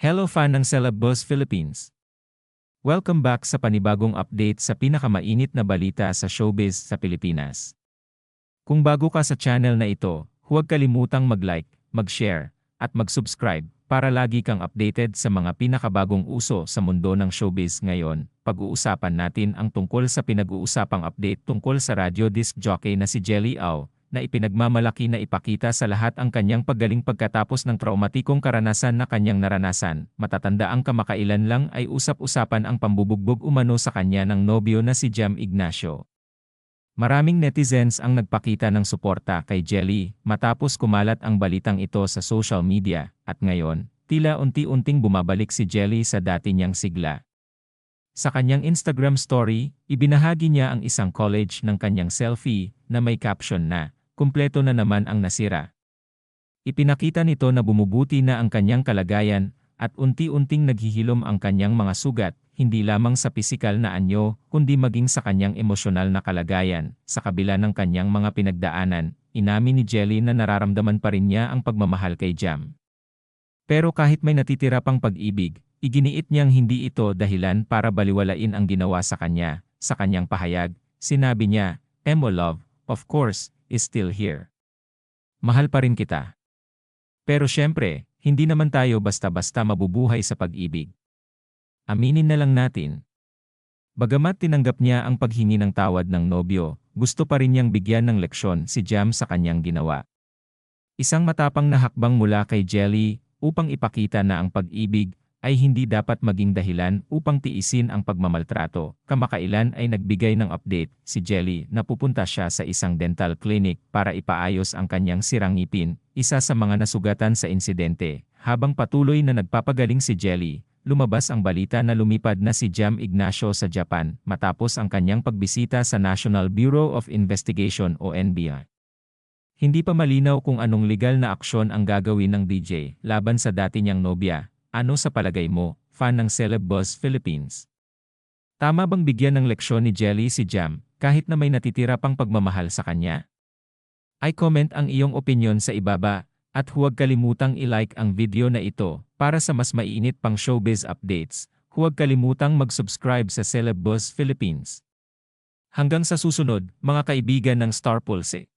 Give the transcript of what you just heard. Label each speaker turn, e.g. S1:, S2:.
S1: Hello fan ng Celeb Boss Philippines. Welcome back sa panibagong update sa pinakamainit na balita sa showbiz sa Pilipinas. Kung bago ka sa channel na ito, huwag kalimutang mag-like, mag-share, at mag-subscribe para lagi kang updated sa mga pinakabagong uso sa mundo ng showbiz ngayon. Pag-uusapan natin ang tungkol sa pinag-uusapang update tungkol sa radio disc jockey na si Jelly Au, na ipinagmamalaki na ipakita sa lahat ang kanyang paggaling pagkatapos ng traumatikong karanasan na kanyang naranasan. Matatanda ang kamakailan lang ay usap-usapan ang pambubugbog umano sa kanya ng nobyo na si Jam Ignacio. Maraming netizens ang nagpakita ng suporta kay Jelly matapos kumalat ang balitang ito sa social media at ngayon, tila unti-unting bumabalik si Jelly sa dati niyang sigla. Sa kanyang Instagram story, ibinahagi niya ang isang college ng kanyang selfie na may caption na, kumpleto na naman ang nasira. Ipinakita nito na bumubuti na ang kanyang kalagayan at unti-unting naghihilom ang kanyang mga sugat, hindi lamang sa pisikal na anyo, kundi maging sa kanyang emosyonal na kalagayan. Sa kabila ng kanyang mga pinagdaanan, inamin ni Jelly na nararamdaman pa rin niya ang pagmamahal kay Jam. Pero kahit may natitira pang pag-ibig, iginiit niyang hindi ito dahilan para baliwalain ang ginawa sa kanya. Sa kanyang pahayag, sinabi niya, Emo love, of course, is still here. Mahal pa rin kita. Pero syempre, hindi naman tayo basta-basta mabubuhay sa pag-ibig. Aminin na lang natin. Bagamat tinanggap niya ang paghingi ng tawad ng nobyo, gusto pa rin niyang bigyan ng leksyon si Jam sa kanyang ginawa. Isang matapang na hakbang mula kay Jelly upang ipakita na ang pag-ibig ay hindi dapat maging dahilan upang tiisin ang pagmamaltrato. Kamakailan ay nagbigay ng update si Jelly na pupunta siya sa isang dental clinic para ipaayos ang kanyang sirang ngipin, isa sa mga nasugatan sa insidente. Habang patuloy na nagpapagaling si Jelly, lumabas ang balita na lumipad na si Jam Ignacio sa Japan matapos ang kanyang pagbisita sa National Bureau of Investigation o NBI. Hindi pa malinaw kung anong legal na aksyon ang gagawin ng DJ laban sa dati niyang nobya, ano sa palagay mo, fan ng Celeb Boss Philippines? Tama bang bigyan ng leksyon ni Jelly si Jam kahit na may natitira pang pagmamahal sa kanya? Ay comment ang iyong opinion sa ibaba at huwag kalimutang i-like ang video na ito para sa mas mainit pang showbiz updates. Huwag kalimutang mag-subscribe sa Celeb Boss Philippines. Hanggang sa susunod, mga kaibigan ng Star Pulse.